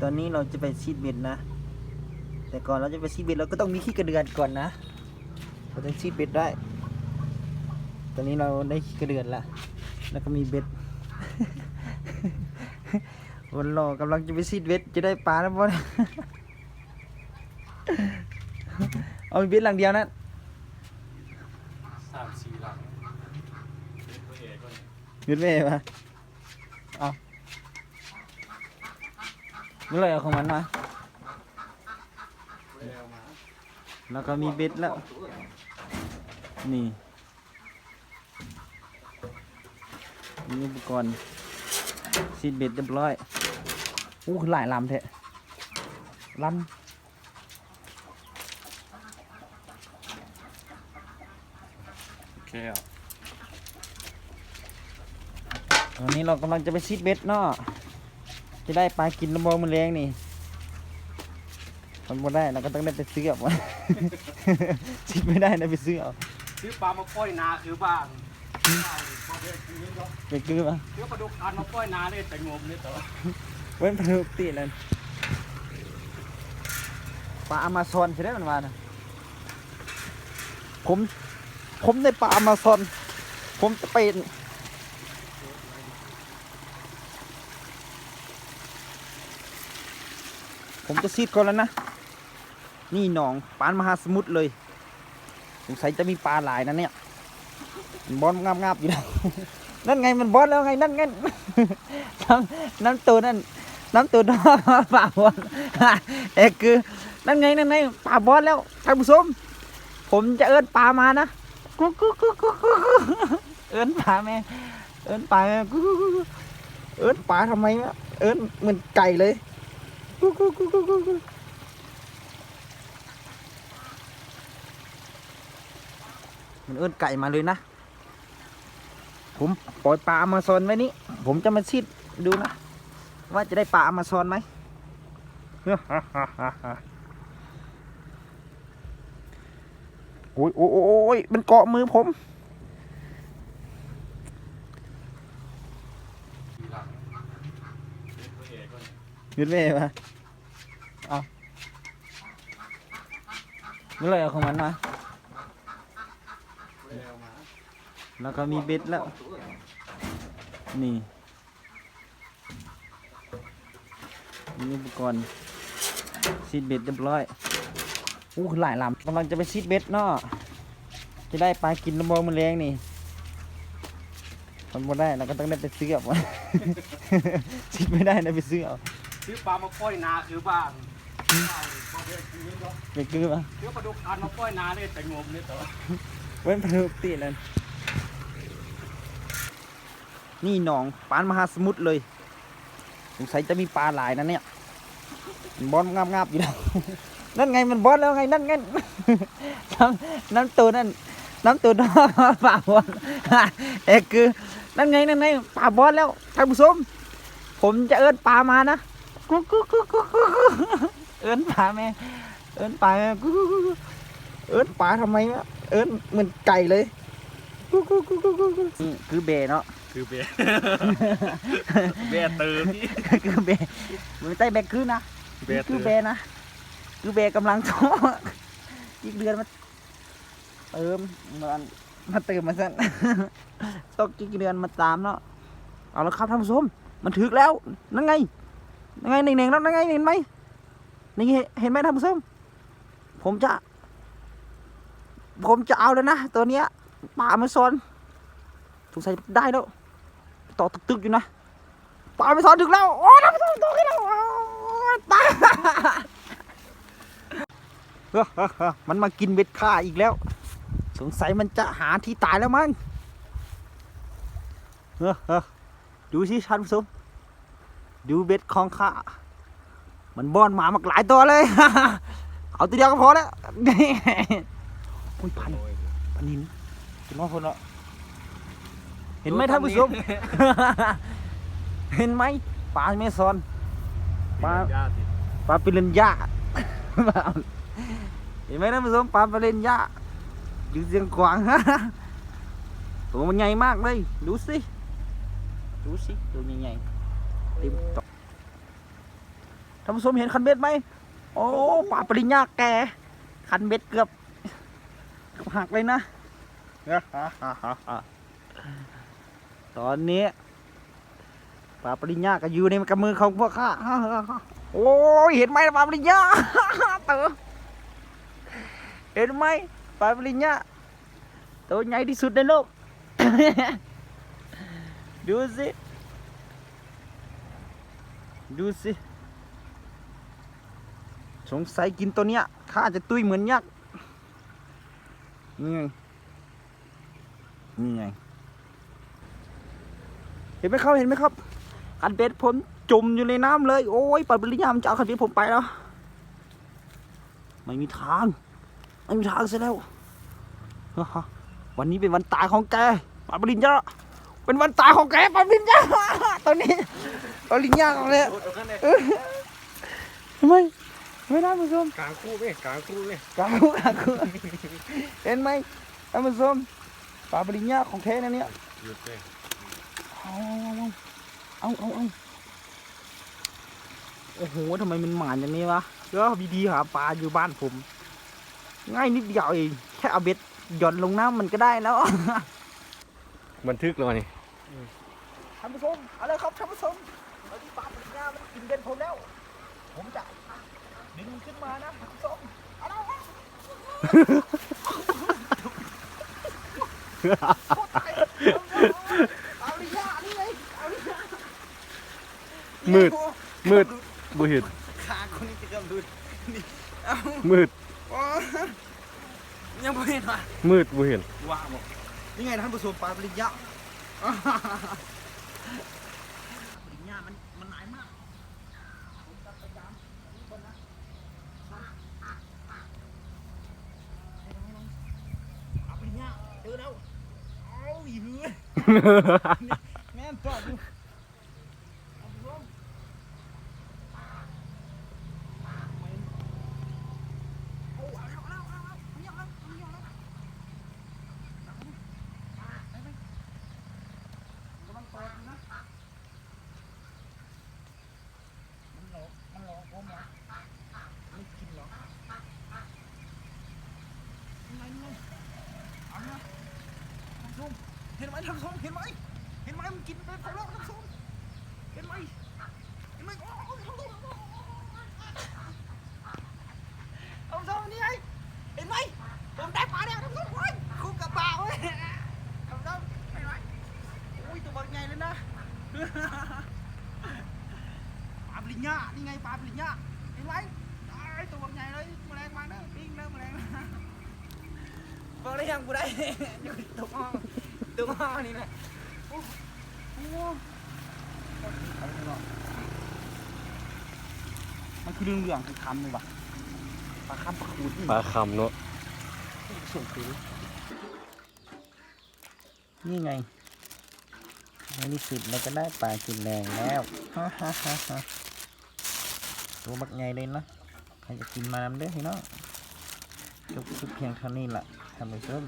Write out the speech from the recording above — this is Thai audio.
ตอนนี้เราจะไปซีดเบ็ดนะ แต่ก่อนเราจะไปซีดเบ็ดเราก็ต้องมีขี้กระเดือนก่อนนะเราจะซีดเบ็ดได้ ตอนนี้เราได้ขี้กระเดือนละแล้วก็มีเบ็ดวันรอกำลังจะไปซีดเบ็ดจะได้ปลาแล้วบ่เนี่ยเอามีเบ็ดหลังเดียวนะสามสี่หลังเล็กตัวเอกก่อนหยุดไม่เห็นปะเอาเมื่อไหรเอาของมันมาไม่ได้เอามา แล้วก็มีเบ็ดแล้ว นี่ มีอุปกรณ์ซีดเบ็ดเรียบร้อย อู้คือหลายลำแท้ลโอเคอะำตอนนี้เรากำลังจะไปซีดเบ็ดเนาะ จะได้ปลากินลำบองมันแรงนี่มันบ่ได้เราก็ต้องได้ไปซื้อเอาซีดไม่ได้นะไปซื้อเอาซื้อปลามาปล่อยนาคือบ้างมาเด็กนี้ก็ไปซื้อมาซื้อปลาดุกอันมาปล่อยนาเลยแต่งมเลยต่อเว้นพลุตีนั่นปลาอเมาซอนใช่ไหมมันมานะผม ผมได้ปลาอเมาซอน ผมจะเป็น ผมจะซีดก่อนแล้วนะ นี่หนองปานมหาสมุทรเลยสงสัยจะมีปลาหลายนะเนี่ยมันบอลงาบๆอยู่แล้วนั่นไงมันบอลแล้วไงนั่นไงน้ำน้ำตัวนั่นน้ำตัวน้อป่าบอลเอกคือนั่นไงนั่นไงป่าบอลแล้วท่านผู้ชมผมจะเอิ้นปลามานะกุ๊กกุ๊กกุ๊กกุ๊กเอิ้นปลาแม่เอิ้นปลาแม่กุ๊กกุ๊กเอิ้นปลาทำไมวะเอิ้นเหมือนไก่เลย กุ๊กกุ๊กกุ๊กกุ๊กกุ๊กมันเอิ้อนไก่มาเลยนะ ผมปล่อยปลาอเมซอนไว้นี่ผมจะมาชิดดูนะ ว่าจะได้ปลาอเมซอนไหมโอ้ยโอ้ยโอ้ยมันเกาะมือผม สี่หลังเล็กตัวเอกก่อน หยุดไม่เห็นปะเอาเมื่อไรเอาของมันมาแล้วก็มีเบ็ดแล้ว นี่มีอุปกรณ์ซีดเบ็ดเรียบร้อยอู้หลายลำกำลังจะไปซีดเบ็ดเนาะจะได้ปลากินลำบองมันแรงนี่มันบ่ได้เราก็ต้องได้ไปซื้อเอาซีดไม่ได้นะไปซื้อเอา ซื้อปลามาปล่อยนาคือบ้างมาเด็กนี้ก็ไปซื้อมาซื้อปลาดุกอันมาปล่อยนาเลยแต่งมเลยต่อเว้นพลุตีนั่นนี่หนองปานมหาสมุทรเลยสงสัยจะมีปลาหลายนะเนี่ยมันบอลงาบๆอยู่แล้วนั่นไงมันบอลแล้วไงนั่นไงน้ำน้ำตัวนั่นน้ำตัวน้อป่าบอลเอกคือนั่นไงนั่นไงป่าบอลแล้วท่านผู้ชมผมจะเอิ้นปลามานะ กุ๊กกุ๊กกุ๊กกุ๊กกุ๊กเอิ้นปลาแม่เอิ้นปลาแม่กุ๊กกุ๊กกุ๊กเอิ้นปลาทำไมวะเอิ้นเหมือนไก่เลยกุ๊กกุ๊กกุ๊กกุ๊กกุ๊กนี่คือเบเนาะคือเบียเบียตื่นนี่คือเบมันไม่ใช่เบคือนะเบียคืตื่อนเบนะคือเบกำลังโตอีกเดือนมาเติมมันมาเติมมาสั่นตกกี่เดือนมาตามเนาะเอาละครับท่านผู้ชมมันถึกแล้วนั่นไง นั่นไงหนึ่งๆแล้วนั่นไงเห็นไหมนี่เห็นไหมท่านผู้ชมผมจะ ผมจะเอาแล้วนะ ตัวเนี้ยป่ามาซอนสงสัยได้แล้ว ต่อตึกๆอยู่นะป่ามาซอนถึกแล้วโอ้ท่านผู้ชมตัวขึ้นแล้วตายมันมากินเบ็ดข้าอีกแล้ว สงสัยมันจะหาที่ตายแล้วมั้งเฮ้อเฮ้อดูสิท่านผู้ชม ดูเบ็ดของข้ามันบอนหมามาหลายตัวเลย เอาตัวเดียวก็พอแล้วนี่คุณพันพันนินจะมองคนละเห็นไหมท่านผู้ชม เห็นไหมปลาเมซอนปลาญาติปลาปิรันย่าเห็นไหมท่านผู้ชมปลาปิรันย่าอยู่เสียงขวางตัวมันใหญ่มากเลย ดูสิ ดูสิ ตัวใหญ่ๆเต็มตอกท่านผู้ชมเห็นคันเบ็ดไหมโอ้ปลาปริญญาแกคันเบ็ดเกือบเกือบหักเลยนะตอนนี้ปลาปริญญาก็อยู่ในกำมือของพวกข้าโอ้ยเห็นไหมปลาปริญญาเต๋อเห็นไหมปลาปริญญาตัวใหญ่ที่สุดในโลกดูสิ ดูสิ สงสัยกินตัวเนี้ยข้าจะตุ้ยเหมือนยักษ์ นี่ไง นี่ไง เห็นไหมครับ เห็นไหมครับคันเบ็ดผมจมอยู่ในน้ำเลย โอ้ยปลาปริญญามจะเอาคันเบ็ดผมไปแล้ว ไม่มีทาง ไม่มีทางเสียแล้ว วันนี้เป็นวันตายของแกปลาปริญญาเป็นวันตายของแกปลาปริญญาตอนนี้ ปลาปริญญาของเนี่ยโดดเอากันเลยทำไมไม่ได้ผู้ชมกลางคู่ไหมกลางคู่ไหมกลางกลางคือเห็นไหมท่านผู้ชมปลาปริญญาของแท้นะเนี่ยหยุดเลยเอาเอาเอาเอาโอ้โหทำไมมันหมานอย่างนี้วะก็วิธีหาปลาอยู่บ้านผม ง่ายนิดเดียวเองแค่เอาเบ็ดหย่อนลงน้ำมันก็ได้แล้ว บันทึกเลยนี่ท่านผู้ชมเอาเลยครับท่านผู้ชม ตอนนี้ปลาปริญญามันกินเบ็ดผมแล้ว ผมจะดึงมันขึ้นมานะท่านผู้มอาแล้วครับเอาดิยานี่ไงเอาดิยามืด มืดบุหิดขาคนนี้จะกำดูนี่มืด โอ้ยังไม่เห็นว่ะมืดบุหิดว้าวนี่ไงท่านผู้ชมปลาปริญญาปริญญามันมันหนายมากผมจะพยายามนี่ก่อนนะปลาปริญญาเจอ แล้วเอาอีหือ ไหมท่านผู้ชมเห็นไหมเห็นไหมมันกินเป็นของเราท่านผู้ชมเห็นไหมเห็นไหมโอ้โหท่านผู้ชมท่านผู้ชมนี่ไงเห็นไหมผมได้ปลาแล้วท่านผู้ชมเฮ้ยคู่กับปลาเว้ยท่านผู้ชมเห็นไหมอุ้ยตัวบอลใหญ่เลยนะปลาปลิงญานี่ไงปลาปลิงญาเห็นไหมไอ้ตัวบอลใหญ่เลยแมลงมาเด้อปิ้งเด้อแมลงนะบอกได้ยังกูได้อยู่ตรงห้อง ตรงห้องนี่แหละโอ้โหเอาไปเนาะมันคือเรื่องเรื่องคือคำเลยว่ะปลาคำปลาขูดนี่ปลาคำเนาะส่งคือนี่ไงในที่สุดเราก็ได้ปลากินแรงแล้วฮ่าฮ่าฮ่าฮ่าตัวบักใหญ่เลยนะใครจะกินมานำเด้อพี่น้องจบคลิปเพียงเท่านี้ล่ะท่านผู้ชม